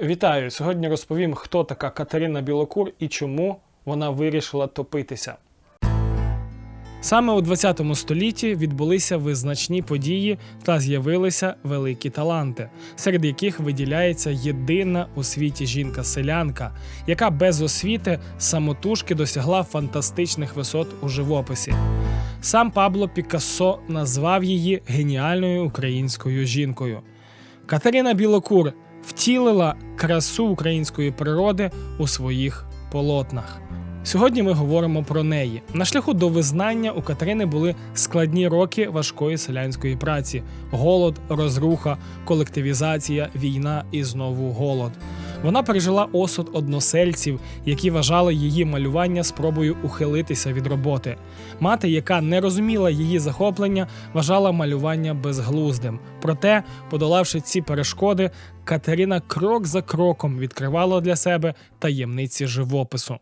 Вітаю! Сьогодні розповім, хто така Катерина Білокур і чому вона вирішила топитися. Саме у 20 столітті відбулися визначні події та з'явилися великі таланти, серед яких виділяється єдина у світі жінка-селянка, яка без освіти самотужки досягла фантастичних висот у живописі. Сам Пабло Пікассо назвав її геніальною українською жінкою. Катерина Білокур втілила красу української природи у своїх полотнах. Сьогодні ми говоримо про неї. На шляху до визнання у Катерини були складні роки важкої селянської праці: голод, розруха, колективізація, війна і знову голод. Вона пережила осуд односельців, які вважали її малювання спробою ухилитися від роботи. Мати, яка не розуміла її захоплення, вважала малювання безглуздим. Проте, подолавши ці перешкоди, Катерина крок за кроком відкривала для себе таємниці живопису.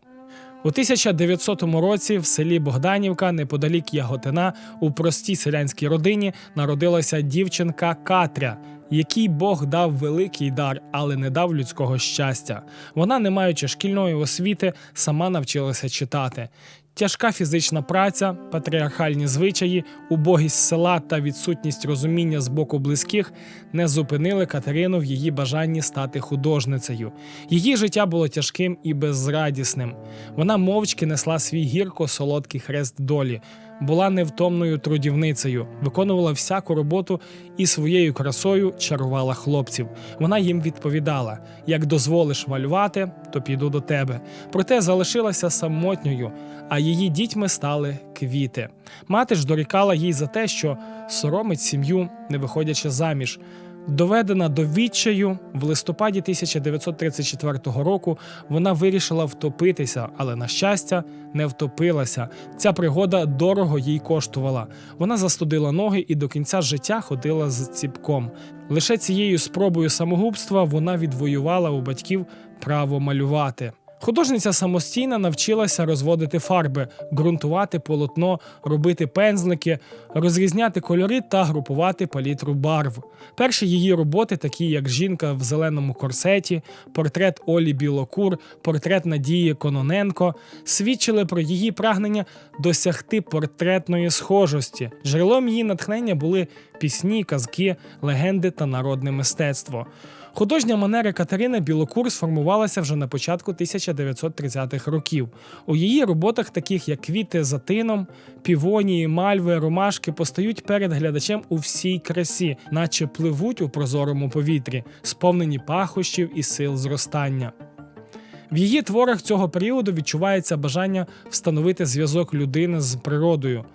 У 1900 році в селі Богданівка, неподалік Яготина, у простій селянській родині народилася дівчинка Катря, якій Бог дав великий дар, але не дав людського щастя. Вона, не маючи шкільної освіти, сама навчилася читати. Тяжка фізична праця, патріархальні звичаї, убогість села та відсутність розуміння з боку близьких не зупинили Катерину в її бажанні стати художницею. Її життя було тяжким і безрадісним. Вона мовчки несла свій гірко солодкий хрест долі, була невтомною трудівницею, виконувала всяку роботу і своєю красою чарувала хлопців. Вона їм відповідала: як дозволиш малювати, то піду до тебе. Проте залишилася самотньою, а її дітьми стали квіти. Мати ж дорікала їй за те, що соромить сім'ю, не виходячи заміж. Доведена до відчаю, в листопаді 1934 року вона вирішила втопитися, але на щастя не втопилася. Ця пригода дорого їй коштувала. Вона застудила ноги і до кінця життя ходила з ціпком. Лише цією спробою самогубства вона відвоювала у батьків право малювати. Художниця самостійно навчилася розводити фарби, ґрунтувати полотно, робити пензлики, розрізняти кольори та групувати палітру барв. Перші її роботи, такі як жінка в зеленому корсеті, портрет Олі Білокур, портрет Надії Кононенко, свідчили про її прагнення досягти портретної схожості. Джерелом її натхнення були пісні, казки, легенди та народне мистецтво. Художня манера Катерини Білокур сформувалася вже на початку 1930-х років. У її роботах, таких як квіти за тином, півонії, мальви, ромашки, постають перед глядачем у всій красі, наче пливуть у прозорому повітрі, сповнені пахощів і сил зростання. В її творах цього періоду відчувається бажання встановити зв'язок людини з природою.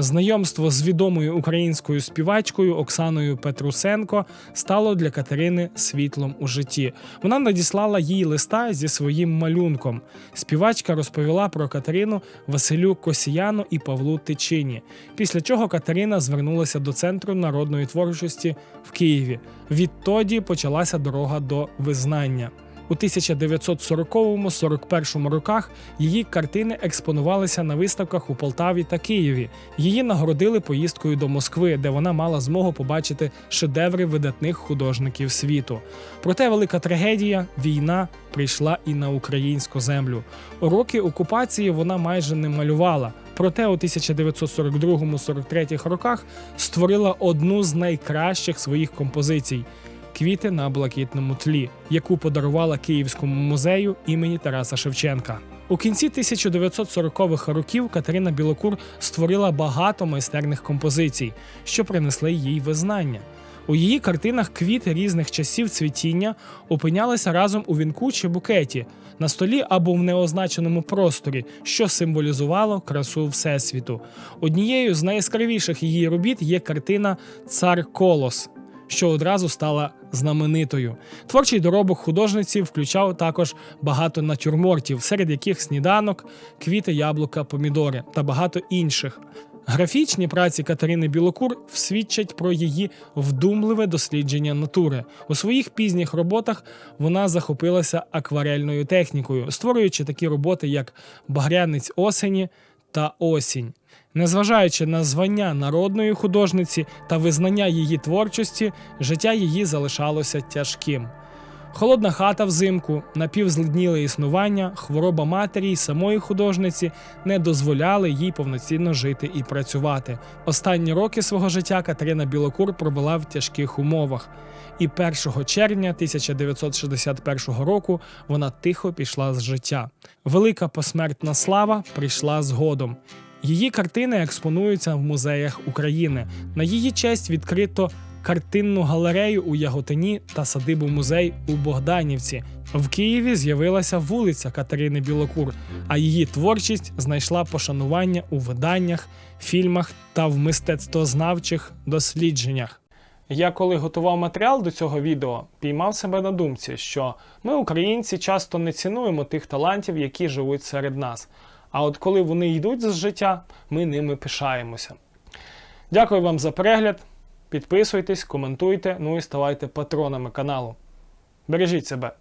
Знайомство з відомою українською співачкою Оксаною Петрусенко стало для Катерини світлом у житті. Вона надіслала їй листа зі своїм малюнком. Співачка розповіла про Катерину Василю Косіяну і Павлу Тичині. Після чого Катерина звернулася до центру народної творчості в Києві. Відтоді почалася дорога до визнання. У 1940-41 роках її картини експонувалися на виставках у Полтаві та Києві. Її нагородили поїздкою до Москви, де вона мала змогу побачити шедеври видатних художників світу. Проте велика трагедія війна прийшла і на українську землю. У роки окупації вона майже не малювала. Проте у 1942-43 роках створила одну з найкращих своїх композицій квіти на блакитному тлі, яку подарувала Київському музею імені Тараса Шевченка. У кінці 1940-х років Катерина Білокур створила багато майстерних композицій, що принесли їй визнання. У її картинах квіти різних часів цвітіння опинялися разом у вінку чи букеті, на столі або в неозначеному просторі, що символізувало красу Всесвіту. Однією з найяскравіших її робіт є картина Цар Колос що одразу стала знаменитою. Творчий доробок художниці включав також багато натюрмортів, серед яких сніданок, квіти, яблука, помідори та багато інших. Графічні праці Катерини Білокур свідчать про її вдумливе дослідження натури. У своїх пізніх роботах вона захопилася акварельною технікою, створюючи такі роботи, як Багрянець осені та осінь. Незважаючи на звання народної художниці та визнання її творчості, життя її залишалося тяжким. Холодна хата взимку, напівзлидніле існування, хвороба матері й самої художниці не дозволяли їй повноцінно жити і працювати. Останні роки свого життя Катерина Білокур провела в тяжких умовах. І 1 червня 1961 року вона тихо пішла з життя. Велика посмертна слава прийшла згодом. Її картини експонуються в музеях України. На її честь відкрито картинну галерею у Яготині та садибу музей у Богданівці. В Києві з'явилася вулиця Катерини Білокур, а її творчість знайшла пошанування у виданнях, фільмах та в мистецтвознавчих дослідженнях. Я коли готував матеріал до цього відео, піймав себе на думці, що ми, українці, часто не цінуємо тих талантів, які живуть серед нас. А от коли вони йдуть з життя, ми ними пишаємося. Дякую вам за перегляд. Підписуйтесь, коментуйте, ну і ставайте патронами каналу. Бережіть себе!